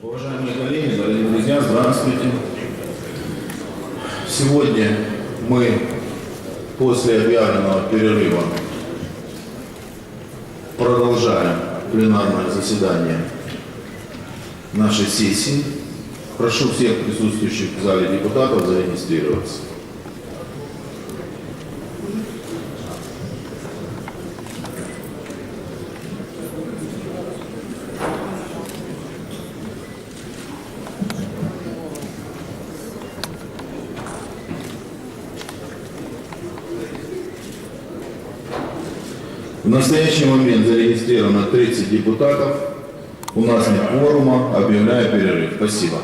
Уважаемые коллеги, дорогие друзья, здравствуйте. Сегодня мы после объявленного перерыва продолжаем пленарное заседание нашей сессии. Прошу всех присутствующих в зале депутатов зарегистрироваться. В настоящий момент зарегистрировано 30 депутатов. У нас нет кворума. Объявляю перерыв. Спасибо.